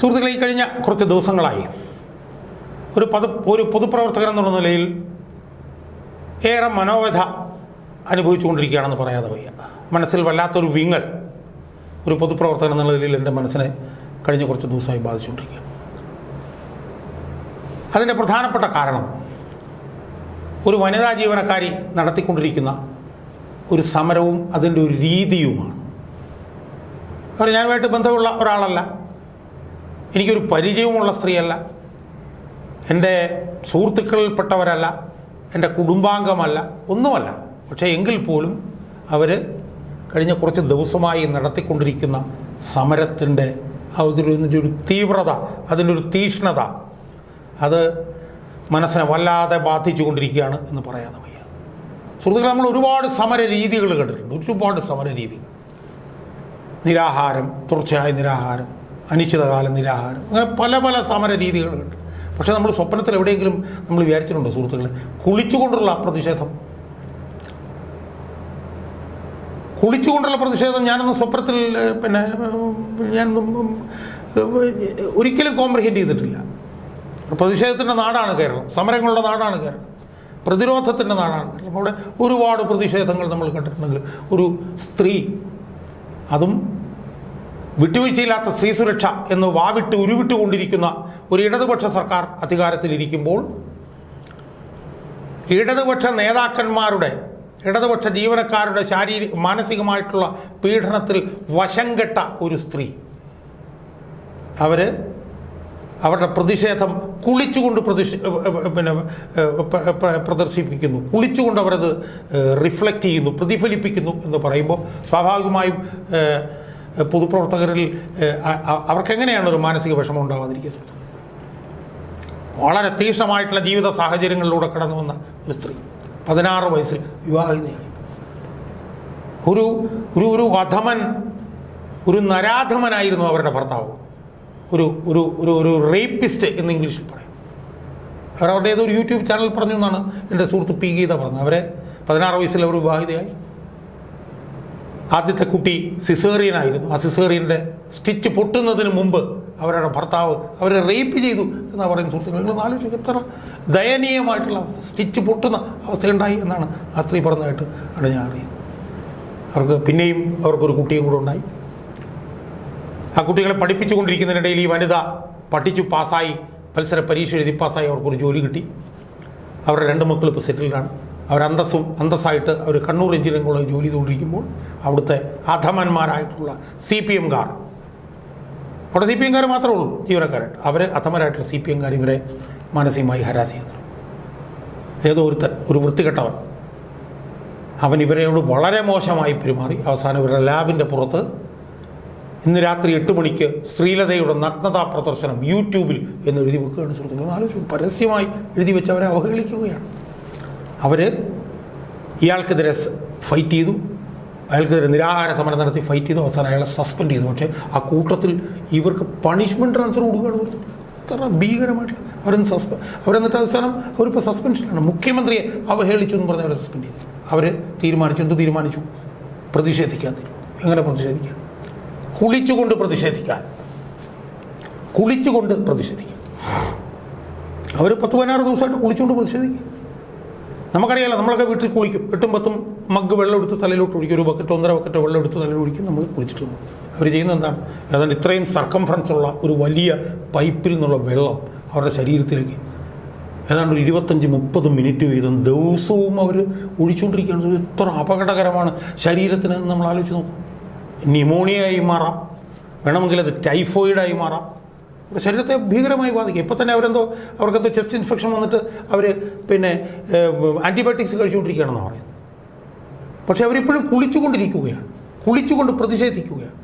സുഹൃത്തുക്കളെ ഈ കഴിഞ്ഞ കുറച്ച് ദിവസങ്ങളായി ഒരു പത് ഒരു പൊതുപ്രവർത്തകൻ എന്നുള്ള നിലയിൽ ഏറെ മനോവ്യഥ അനുഭവിച്ചുകൊണ്ടിരിക്കുകയാണെന്ന് പറയാതെ വയ്യ. മനസ്സിൽ വല്ലാത്തൊരു വിങ്ങൽ ഒരു പൊതുപ്രവർത്തകൻ എന്നുള്ള നിലയിൽ എന്റെ മനസ്സിനെ കഴിഞ്ഞ കുറച്ച് ദിവസമായി ബാധിച്ചുകൊണ്ടിരിക്കുകയാണ്. അതിന്റെ പ്രധാനപ്പെട്ട കാരണം ഒരു വനിതാ ജീവനക്കാരി നടത്തിക്കൊണ്ടിരിക്കുന്ന ഒരു സമരവും അതിന്റെ ഒരു രീതിയുമാണ്. അവർ ഞാനുമായിട്ട് ബന്ധമുള്ള ഒരാളല്ല. എനിക്കൊരു പരിചയവുമുള്ള സ്ത്രീയല്ല. എന്റെ സുഹൃത്തുക്കളിൽപ്പെട്ടവരല്ല. എന്റെ കുടുംബാംഗമല്ല. ഒന്നുമല്ല. പക്ഷേ എങ്കിൽ പോലും അവർ കഴിഞ്ഞ കുറച്ച് ദിവസമായി നടത്തിക്കൊണ്ടിരിക്കുന്ന സമരത്തിന്റെ അതിന്റെ ഒരു തീവ്രത അതിന്റെ ഒരു തീക്ഷ്ണത അത് മനസ്സിനെ വല്ലാതെ ബാധിച്ചു കൊണ്ടിരിക്കുകയാണ് എന്ന് പറയാതെ വയ്യ. സുഹൃത്തുക്കൾ നമ്മൾ ഒരുപാട് സമര രീതികൾ കണ്ടിട്ടുണ്ട്. ഒരുപാട് സമര രീതികൾ. നിരാഹാരം തുടർച്ചയായ നിരാഹാരം. അനിശ്ചിതകാല നിരാഹാരം. അങ്ങനെ പല പല സമര രീതികളുണ്ട്. പക്ഷേ നമ്മൾ സ്വപ്നത്തിൽ എവിടെയെങ്കിലും നമ്മൾ വിചാരിച്ചിട്ടുണ്ടോ സുഹൃത്തുക്കളെ കുളിച്ചുകൊണ്ടുള്ള അപ്രതിഷേധം. കുളിച്ചുകൊണ്ടുള്ള പ്രതിഷേധം ഞാനൊന്നും സ്വപ്നത്തിൽ പിന്നെ ഞാൻ ഒരിക്കലും കോംപ്രഹെൻഡ് ചെയ്തിട്ടില്ല. പ്രതിഷേധത്തിന്റെ നാടാണ് കേരളം. സമരങ്ങളുടെ നാടാണ് കേരളം. പ്രതിരോധത്തിന്റെ നാടാണ് കേരളം. അവിടെ ഒരുപാട് പ്രതിഷേധങ്ങൾ നമ്മൾ കണ്ടിട്ടുണ്ടെങ്കിൽ ഒരു സ്ത്രീ അതും വിട്ടുവീഴ്ചയില്ലാത്ത സ്ത്രീ സുരക്ഷ എന്ന് വാവിട്ട് ഉരുവിട്ടുകൊണ്ടിരിക്കുന്ന ഒരു ഇടതുപക്ഷ സർക്കാർ അധികാരത്തിലിരിക്കുമ്പോൾ ഇടതുപക്ഷ നേതാക്കന്മാരുടെ ഇടതുപക്ഷ ജീവനക്കാരുടെ ശാരീരിക മാനസികമായിട്ടുള്ള പീഡനത്തിൽ വശം കെട്ട ഒരു സ്ത്രീ. അവർ അവരുടെ പ്രതിഷേധം കുളിച്ചുകൊണ്ട് പ്രതിഷ പിന്നെ പ്രദർശിപ്പിക്കുന്നു. കുളിച്ചുകൊണ്ട് അവരത് റിഫ്ലക്റ്റ് ചെയ്യുന്നു പ്രതിഫലിപ്പിക്കുന്നു എന്ന് പറയുമ്പോൾ സ്വാഭാവികമായും പൊതുപ്രവർത്തകരിൽ അവർക്ക് അവർക്കെങ്ങനെയാണ് ഒരു മാനസിക വിഷമം ഉണ്ടാവാതിരിക്കുന്നത്? വളരെ തീക്ഷ്ണമായിട്ടുള്ള ജീവിത സാഹചര്യങ്ങളിലൂടെ കടന്നു വന്ന ഒരു സ്ത്രീ പതിനാറ് വയസ്സിൽ വിവാഹിതയായി. ഒരു ഒരു ഒരു അധമൻ ഒരു നരാധമനായിരുന്നു അവരുടെ ഭർത്താവ്. ഒരു ഒരു ഒരു ഒരു റേപ്പിസ്റ്റ് എന്ന് ഇംഗ്ലീഷിൽ പറയും. അവർ ഒരു യൂട്യൂബ് ചാനൽ പറഞ്ഞു എന്നാണ് എന്റെ സുഹൃത്ത് പി ഗീത പറഞ്ഞത്. അവരെ പതിനാറ് വയസ്സിൽ അവർ വിവാഹിതയായി. ആദ്യത്തെ കുട്ടി സിസേറിയനായിരുന്നു ആ സിസേറിയന്റെ സ്റ്റിച്ച് പൊട്ടുന്നതിന് മുമ്പ് അവരുടെ ഭർത്താവ് അവരെ റേപ്പ് ചെയ്തു എന്നാണ് പറയുന്ന സുഹൃത്തുക്കൾ. നിങ്ങൾ ആലോചിക്കുക എത്ര ദയനീയമായിട്ടുള്ള അവസ്ഥ. സ്റ്റിച്ച് പൊട്ടുന്ന അവസ്ഥയുണ്ടായി എന്നാണ് ആ സ്ത്രീ പറഞ്ഞതായിട്ട് ആണ് ഞാൻ അറിയുന്നത്. അവർക്ക് പിന്നെയും അവർക്കൊരു കുട്ടിയും കൂടെ ഉണ്ടായി. ആ കുട്ടികളെ പഠിപ്പിച്ചുകൊണ്ടിരിക്കുന്നതിനിടയിൽ ഈ വനിത പഠിച്ചു പാസ്സായി മത്സര പരീക്ഷ എഴുതി പാസ്സായി അവർക്കൊരു ജോലി കിട്ടി. അവരുടെ രണ്ട് മക്കൾ ഇപ്പോൾ സെറ്റിൽഡാണ്. അവർ അന്തസ്സും അന്തസ്സായിട്ട് അവർ കണ്ണൂർ എഞ്ചിനീയറിംഗ് കോളേജ് ജോലി ചെയ്തുകൊണ്ടിരിക്കുമ്പോൾ അവിടുത്തെ അധമന്മാരായിട്ടുള്ള സി പി എംകാർ അവിടെ സി പി എംകാർ മാത്രമേ ഉള്ളൂ ജീവനക്കാരായിട്ട്. അവർ അധമരായിട്ടുള്ള സി പി എംകാർ ഇവരെ മാനസികമായി ഹരാസ് ചെയ്യുന്നു. ഏതോ ഒരുത്തൻ ഒരു വൃത്തികെട്ടവൻ. അവൻ ഇവരെയോട് വളരെ മോശമായി പെരുമാറി. അവസാനം ഇവരുടെ ലാബിന്റെ പുറത്ത് ഇന്ന് രാത്രി എട്ട് മണിക്ക് ശ്രീലതയുടെ നഗ്നതാ പ്രദർശനം യൂട്യൂബിൽ എന്ന് എഴുതി വെക്കുകയാണ് സുഹൃത്തുക്കൾ ആലോചിച്ചു പരസ്യമായി എഴുതി വെച്ച് അവരെ അവഹേളിക്കുകയാണ്. അവർ ഇയാൾക്കെതിരെ ഫൈറ്റ് ചെയ്തു. അയാൾക്കെതിരെ നിരാഹാര സമരം നടത്തി ഫൈറ്റ് ചെയ്തു. അവസാനം അയാളെ സസ്പെൻഡ് ചെയ്തു. പക്ഷേ ആ കൂട്ടത്തിൽ ഇവർക്ക് പണിഷ്മെന്റ് ട്രാൻസ്ഫർ കൊടുക്കുകയാണ് സുഹൃത്തുക്കളെ. എത്ര ഭീകരമായിട്ടുള്ള അവരെന്ന് സസ്പെ അവരെന്നിട്ട് അവസാനം അവരിപ്പോൾ സസ്പെൻഷനിലാണ് മുഖ്യമന്ത്രിയെ അവഹേളിച്ചു എന്ന് പറഞ്ഞ് അവരെ സസ്പെൻഡ് ചെയ്തു. അവർ തീരുമാനിച്ചു. എന്ത് തീരുമാനിച്ചു? പ്രതിഷേധിക്കാൻ തീരുമാനിച്ചു എങ്ങനെ പ്രതിഷേധിക്കാൻ? കുളിച്ചുകൊണ്ട് പ്രതിഷേധിക്കാൻ. കുളിച്ചുകൊണ്ട് പ്രതിഷേധിക്കാൻ. അവർ പത്ത് പതിനാറ് ദിവസമായിട്ട് കുളിച്ചുകൊണ്ട് പ്രതിഷേധിക്കും. നമുക്കറിയാലോ നമ്മളൊക്കെ വീട്ടിൽ കുളിക്കും. എട്ടും പത്തും മഗ് വെള്ളം എടുത്ത് തലയിലോട്ട് ഒഴിക്കും. ഒരു ബക്കറ്റ് ഒന്നര ബക്കറ്റ് വെള്ളം എടുത്ത് തലയിൽ ഒഴിക്കും. നമ്മൾ കുളിച്ചിട്ട് അവർ ചെയ്യുന്നത് എന്താണ്? ഏതാണ്ട് ഇത്രയും സർക്കംഫറൻസ് ഉള്ള ഒരു വലിയ പൈപ്പിൽ നിന്നുള്ള വെള്ളം അവരുടെ ശരീരത്തിലേക്ക്. ഏതാണ്ട് ഒരു ഇരുപത്തഞ്ച് മുപ്പത് മിനിറ്റ് വീതം ദിവസവും അവർ ഒഴിച്ചുകൊണ്ടിരിക്കുകയാണ്. ഇത്ര അപകടകരമാണ്. ശരീരത്തിന് നമ്മൾ ആലോചിച്ച് നോക്കും. ന്യൂമോണിയയായി മാറാം. വേണമെങ്കിൽ അത് ടൈഫോയിഡായി മാറാം. നമ്മുടെ ശരീരത്തെ ഭീകരമായി ബാധിക്കും. ഇപ്പോൾ തന്നെ അവരെന്തോ അവർക്കെന്തോ ചെസ്റ്റ് ഇൻഫെക്ഷൻ വന്നിട്ട് അവർ പിന്നെ ആന്റിബയോട്ടിക്സ് കഴിച്ചുകൊണ്ടിരിക്കുകയാണെന്ന് പറയുന്നത്. പക്ഷേ അവരിപ്പോഴും കുളിച്ചുകൊണ്ടിരിക്കുകയാണ്. കുളിച്ചുകൊണ്ട് പ്രതിഷേധിക്കുകയാണ്.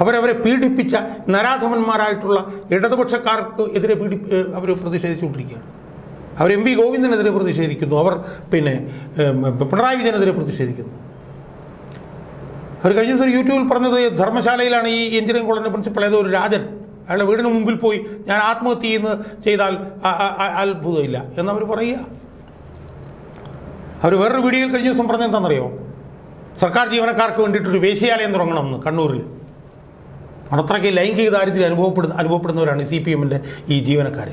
അവരവരെ പീഡിപ്പിച്ച നരാധമന്മാരായിട്ടുള്ള ഇടതുപക്ഷക്കാർക്ക് എതിരെ പീഡി അവർ പ്രതിഷേധിച്ചുകൊണ്ടിരിക്കുകയാണ്. അവർ എം വി ഗോവിന്ദനെതിരെ പ്രതിഷേധിക്കുന്നു. അവർ പിന്നെ പിണറായി വിജയനെതിരെ പ്രതിഷേധിക്കുന്നു. അവർ കഴിഞ്ഞ ദിവസം യൂട്യൂബിൽ പറഞ്ഞത് ധർമ്മശാലയിലാണ് ഈ എഞ്ചിനീയറിംഗ് കോളേജിന്റെ പ്രിൻസിപ്പൾ ഏതോ ഒരു രാജൻ. അയാളുടെ വീടിന് മുമ്പിൽ പോയി ഞാൻ ആത്മഹത്യ ചെയ്യുന്ന ചെയ്താൽ അത്ഭുതമില്ല എന്നവർ പറയുക. അവർ വേറൊരു വീഡിയോയിൽ കഴിഞ്ഞ ദിവസം പറഞ്ഞ എന്താണെന്നറിയോ? സർക്കാർ ജീവനക്കാർക്ക് വേണ്ടിയിട്ടൊരു വേശ്യാലയം തുടങ്ങണമെന്ന് കണ്ണൂരിൽ അത്രയ്ക്ക് ലൈംഗിക ദാരിദ്ര്യം അനുഭവപ്പെടുന്ന അനുഭവപ്പെടുന്നവരാണ് സി പി എമ്മിന്റെ ഈ ജീവനക്കാർ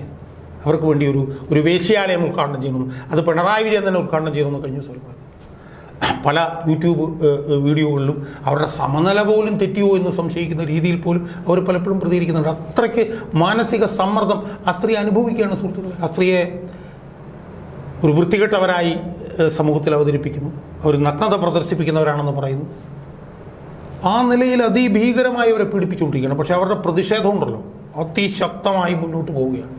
അവർക്ക് വേണ്ടി ഒരു ഒരു വേശ്യാലയം ഉദ്ഘാടനം ചെയ്യണം. അത് പിണറായി വിജയൻ തന്നെ ഉദ്ഘാടനം ചെയ്യണമെന്ന് കഴിഞ്ഞ ദിവസം പല യൂട്യൂബ് വീഡിയോകളിലും അവരുടെ സമനില പോലും തെറ്റിയോ എന്ന് സംശയിക്കുന്ന രീതിയിൽ പോലും അവർ പലപ്പോഴും പ്രതികരിക്കുന്നുണ്ട്. അത്രയ്ക്ക് മാനസിക സമ്മർദ്ദം ആ സ്ത്രീ അനുഭവിക്കുകയാണ് സുഹൃത്തുക്കളെ. ആ സ്ത്രീയെ ഒരു വൃത്തികെട്ടവരായി സമൂഹത്തിൽ അവതരിപ്പിക്കുന്നു. അവർ നഗ്നത പ്രദർശിപ്പിക്കുന്നവരാണെന്ന് പറയുന്നു. ആ നിലയിൽ അതിഭീകരമായി അവരെ പീഡിപ്പിച്ചുകൊണ്ടിരിക്കുകയാണ്. പക്ഷേ അവരുടെ പ്രതിഷേധമുണ്ടല്ലോ അതിശക്തമായി മുന്നോട്ട് പോവുകയാണ്.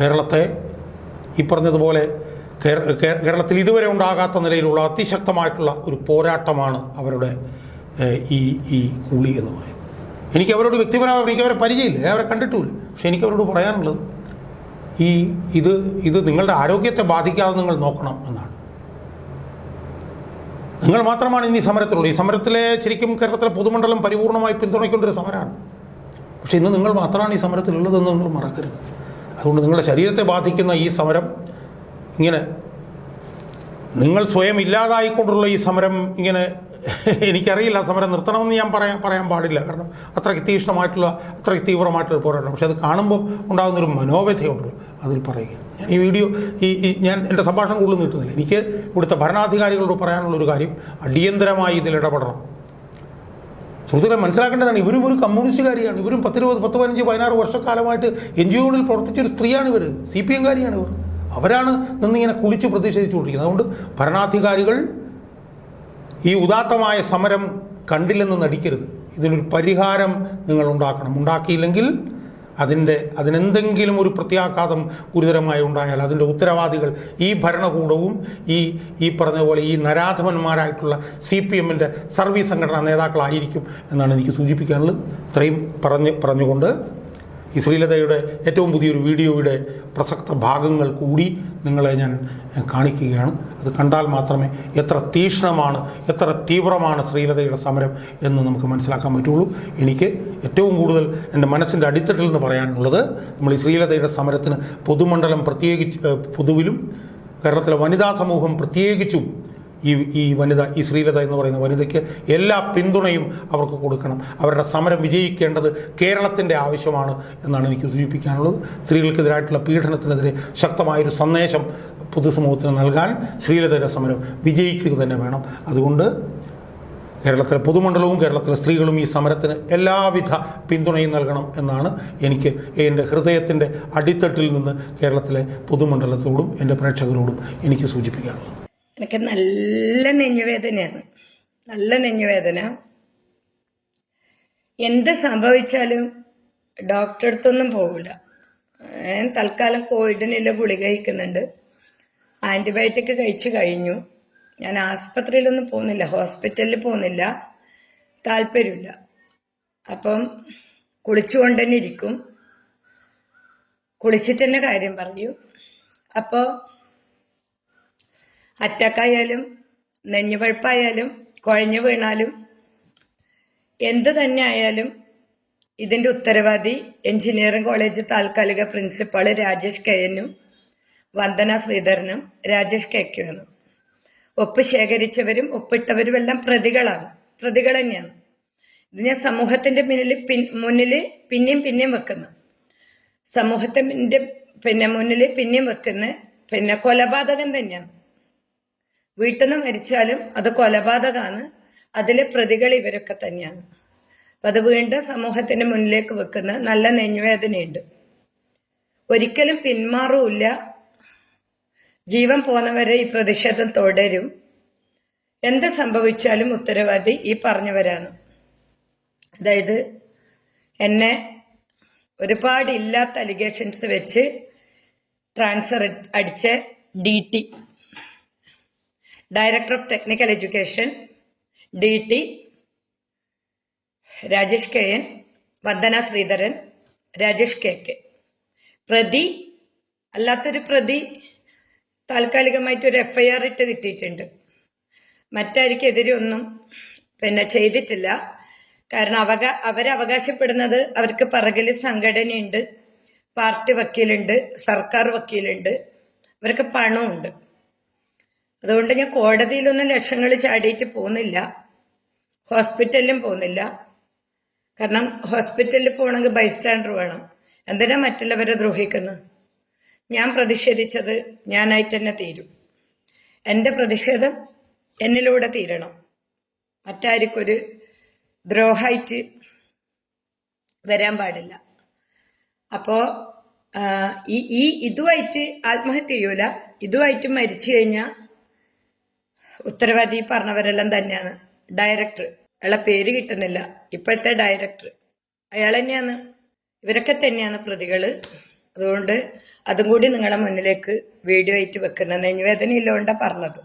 കേരളത്തെ ഈ പറഞ്ഞതുപോലെ കേരളത്തിൽ ഇതുവരെ ഉണ്ടാകാത്ത നിലയിലുള്ള അതിശക്തമായിട്ടുള്ള ഒരു പോരാട്ടമാണ് അവരുടെ ഈ ഈ കൂളി എന്ന് പറയുന്നത്. എനിക്ക് അവരോട് വ്യക്തിപരമായി എനിക്ക് അവരെ പരിചയമില്ല. അവരെ കണ്ടിട്ടുമില്ല. പക്ഷെ എനിക്ക് അവരോട് പറയാനുള്ളത് ഈ ഇത് ഇത് നിങ്ങളുടെ ആരോഗ്യത്തെ ബാധിക്കാതെ നിങ്ങൾ നോക്കണം എന്നാണ്. നിങ്ങൾ മാത്രമാണ് ഇനി സമരത്തിലുള്ളത്. ഈ സമരത്തിലെ ശരിക്കും കേരളത്തിലെ പൊതുമണ്ഡലം പരിപൂർണമായി പിന്തുണയ്ക്കേണ്ട ഒരു സമരമാണ്. പക്ഷേ ഇന്ന് നിങ്ങൾ മാത്രമാണ് ഈ സമരത്തിലുള്ളതെന്ന് നിങ്ങൾ മറക്കരുത്. അതുകൊണ്ട് നിങ്ങളുടെ ശരീരത്തെ ബാധിക്കുന്ന ഈ സമരം ഇങ്ങനെ നിങ്ങൾ സ്വയം ഇല്ലാതായിക്കൊണ്ടുള്ള ഈ സമരം ഇങ്ങനെ എനിക്കറിയില്ല സമരം നിർത്തണമെന്ന് ഞാൻ പറയാൻ പറയാൻ പാടില്ല. കാരണം അത്രയ്ക്ക് തീക്ഷ്ണമായിട്ടുള്ള അത്രയ്ക്ക് തീവ്രമായിട്ടുള്ള പോരാട്ടം പക്ഷെ അത് കാണുമ്പോൾ ഉണ്ടാകുന്നൊരു മനോവ്യഥയുണ്ടല്ലോ അതിൽ പറയുക. ഞാൻ ഈ വീഡിയോ ഈ ഈ ഞാൻ എന്റെ സംഭാഷണം കൂടുതൽ നീട്ടുന്നില്ല. എനിക്ക് ഇവിടുത്തെ ഭരണാധികാരികളോട് പറയാനുള്ളൊരു കാര്യം അടിയന്തരമായി ഇതിൽ ഇടപെടണം. സുഹൃത്തുക്കളെ മനസ്സിലാക്കേണ്ടതാണ് ഇവരും ഒരു കമ്മ്യൂണിസ്റ്റുകാരിയാണ്. ഇവരും പത്തിരുപത് പത്ത് പതിനഞ്ച് പതിനാറ് വർഷക്കാലമായിട്ട് എൻ ജി ഒകളിൽ പ്രവർത്തിച്ചൊരു സ്ത്രീയാണ് ഇവർ സി പി എംകാരിയാണ് ഇവർ. അവരാണ് നിന്നിങ്ങനെ കുളിച്ച് പ്രതിഷേധിച്ചുകൊണ്ടിരിക്കുന്നത്. അതുകൊണ്ട് ഭരണാധികാരികൾ ഈ ഉദാത്തമായ സമരം കണ്ടില്ലെന്ന് നടിക്കരുത്. ഇതിനൊരു പരിഹാരം നിങ്ങൾ ഉണ്ടാക്കണം ഉണ്ടാക്കിയില്ലെങ്കിൽ അതിന്റെ അതിനെന്തെങ്കിലും ഒരു പ്രത്യാഘാതം ഗുരുതരമായി ഉണ്ടായാൽ അതിന്റെ ഉത്തരവാദികൾ ഈ ഭരണകൂടവും ഈ ഈ പറഞ്ഞ പോലെ ഈ നരാധമന്മാരായിട്ടുള്ള സി പി എമ്മിന്റെ സർവീസ് സംഘടനാ നേതാക്കളായിരിക്കും എന്നാണ് എനിക്ക് സൂചിപ്പിക്കാനുള്ളത്. ഇത്രയും പറഞ്ഞ് പറഞ്ഞുകൊണ്ട് ഈ ശ്രീലതയുടെ ഏറ്റവും പുതിയൊരു വീഡിയോയുടെ പ്രസക്ത ഭാഗങ്ങൾ കൂടി നിങ്ങളെ ഞാൻ കാണിക്കുകയാണ്. അത് കണ്ടാൽ മാത്രമേ എത്ര തീക്ഷ്ണമാണ് എത്ര തീവ്രമാണ് ശ്രീലതയുടെ സമരം എന്ന് നമുക്ക് മനസ്സിലാക്കാൻ പറ്റുള്ളൂ. എനിക്ക് ഏറ്റവും കൂടുതൽ എന്റെ മനസ്സിന്റെ അടിത്തട്ടിൽ നിന്ന് പറയാനുള്ളത് നമ്മൾ ഈ ശ്രീലതയുടെ സമരത്തിന് പൊതുമണ്ഡലം പ്രത്യേകിച്ച് പൊതുവിലും കേരളത്തിലെ വനിതാ സമൂഹം പ്രത്യേകിച്ചും ഈ ഈ വനിത ഈ ശ്രീലത എന്ന് പറയുന്ന വനിതയ്ക്ക് എല്ലാ പിന്തുണയും അവർക്ക് കൊടുക്കണം. അവരുടെ സമരം വിജയിക്കേണ്ടത് കേരളത്തിന്റെ ആവശ്യമാണ് എന്നാണ് എനിക്ക് സൂചിപ്പിക്കാനുള്ളത്. സ്ത്രീകൾക്കെതിരായിട്ടുള്ള പീഡനത്തിനെതിരെ ശക്തമായൊരു സന്ദേശം പൊതുസമൂഹത്തിന് നൽകാൻ ശ്രീലതയുടെ സമരം വിജയിക്കുക തന്നെ വേണം. അതുകൊണ്ട് കേരളത്തിലെ പൊതുമണ്ഡലവും കേരളത്തിലെ സ്ത്രീകളും ഈ സമരത്തിന് എല്ലാവിധ പിന്തുണയും നൽകണം എന്നാണ് എനിക്ക് എന്റെ ഹൃദയത്തിന്റെ അടിത്തട്ടിൽ നിന്ന് കേരളത്തിലെ പൊതുമണ്ഡലത്തോടും എന്റെ പ്രേക്ഷകരോടും എനിക്ക് സൂചിപ്പിക്കാനുള്ളത്. എനിക്ക് നല്ല നെഞ്ഞുവേദനയാണ്. നല്ല നെഞ്ഞുവേദന. എന്ത് സംഭവിച്ചാലും ഡോക്ടറെ അടുത്തൊന്നും പോകില്ല ഞാൻ തൽക്കാലം കോവിഡിനുള്ള ഗുളി കഴിക്കുന്നുണ്ട്. ആന്റിബയോട്ടിക് കഴിച്ചു കഴിഞ്ഞു. ഞാൻ ആസ്പത്രിയിലൊന്നും പോകുന്നില്ല ഹോസ്പിറ്റലിൽ പോകുന്നില്ല. താല്പര്യമില്ല. അപ്പം കുളിച്ചുകൊണ്ട് തന്നെ ഇരിക്കും. കുളിച്ചിട്ട് തന്നെ കാര്യം പറയൂ. അപ്പോൾ അറ്റാക്കായാലും നെഞ്ഞുപഴുപ്പായാലും കുഴഞ്ഞു വീണാലും എന്ത് തന്നെ ആയാലും ഇതിന്റെ ഉത്തരവാദി എഞ്ചിനീയറിംഗ് കോളേജ് താൽക്കാലിക പ്രിൻസിപ്പാൾ രാജേഷ് കെയനും വന്ദന ശ്രീധരനും രാജേഷ് കെ കെനും ഒപ്പ് ശേഖരിച്ചവരും ഒപ്പിട്ടവരും എല്ലാം പ്രതികളാണ്. പ്രതികൾ തന്നെയാണ്. ഇത് ഞാൻ സമൂഹത്തിന്റെ മുന്നിൽ പിൻ മുന്നിൽ പിന്നെയും പിന്നെയും വെക്കുന്നു. സമൂഹത്തിന്റെ പിന്നെ മുന്നിൽ പിന്നെയും വെക്കുന്ന പിന്നെ കൊലപാതകം തന്നെയാണ്. വീട്ടിൽ നിന്ന് മരിച്ചാലും അത് കൊലപാതകമാണ്. അതിലെ പ്രതികൾ ഇവരൊക്കെ തന്നെയാണ്. അപ്പം അത് വീണ്ടും സമൂഹത്തിന്റെ മുന്നിലേക്ക് വെക്കുന്ന നല്ല നെഞ്ഞുവേദനയുണ്ട്. ഒരിക്കലും പിന്മാറൂല്ല. ജീവൻ പോന്നവരെ ഈ പ്രതിഷേധം തുടരും. എന്ത് സംഭവിച്ചാലും ഉത്തരവാദി ഈ പറഞ്ഞവരാണ്. അതായത് എന്നെ ഒരുപാട് ഇല്ലാത്ത അലിഗേഷൻസ് വെച്ച് ട്രാൻസ്ഫർ അടിച്ച D T director of technical education D T Rajesh K N Vandana Sreedharan Rajesh K K പ്രതി അല്ലാത്തൊരു പ്രതി താൽക്കാലികമായിട്ട് ഒരു എഫ് ഐ ആർ ഇട്ട് കിട്ടിയിട്ടുണ്ട്. മറ്റാർക്കെതിരെ ഒന്നും പിന്നെ ചെയ്തിട്ടില്ല. കാരണം അവക അവരവകാശപ്പെടുന്നത് അവർക്ക് പിറകിൽ സംഘടനയുണ്ട് പാർട്ടി വക്കീലുണ്ട് സർക്കാർ വക്കീലുണ്ട് അവർക്ക് പണമുണ്ട് അതുകൊണ്ട് ഞാൻ കോടതിയിലൊന്നും ലക്ഷങ്ങൾ ചാടിയിട്ട് പോകുന്നില്ല. ഹോസ്പിറ്റലിലും പോകുന്നില്ല. കാരണം ഹോസ്പിറ്റലിൽ പോകണമെങ്കിൽ ബൈസ്റ്റാൻഡർ വേണം. എന്തിനാ മറ്റുള്ളവരെ ദ്രോഹിക്കുന്നത്? ഞാൻ പ്രതിഷേധിച്ചത് ഞാനായിട്ട് തന്നെ തീരും. എന്റെ പ്രതിഷേധം എന്നിലൂടെ തീരണം. മറ്റാർക്കൊരു ദ്രോഹമായിട്ട് വരാൻ പാടില്ല. അപ്പോൾ ഈ ഈ ഇതുമായിട്ട് ആത്മഹത്യ ചെയ്യൂല. ഇതുമായിട്ട് മരിച്ചു കഴിഞ്ഞാൽ ഉത്തരവാദി പറഞ്ഞവരെല്ലാം തന്നെയാണ്. ഡയറക്ടർ അയാളെ പേര് കിട്ടുന്നില്ല. ഇപ്പോഴത്തെ ഡയറക്ടർ അയാൾ തന്നെയാണ്. ഇവരൊക്കെ തന്നെയാണ് പ്രതികൾ അതുകൊണ്ട് അതും കൂടി നിങ്ങളെ മുന്നിലേക്ക് വീഡിയോ ആയിട്ട് വെക്കുന്ന നെഞ്ഞുവേദന ഇല്ലോണ്ടാ പറഞ്ഞത്.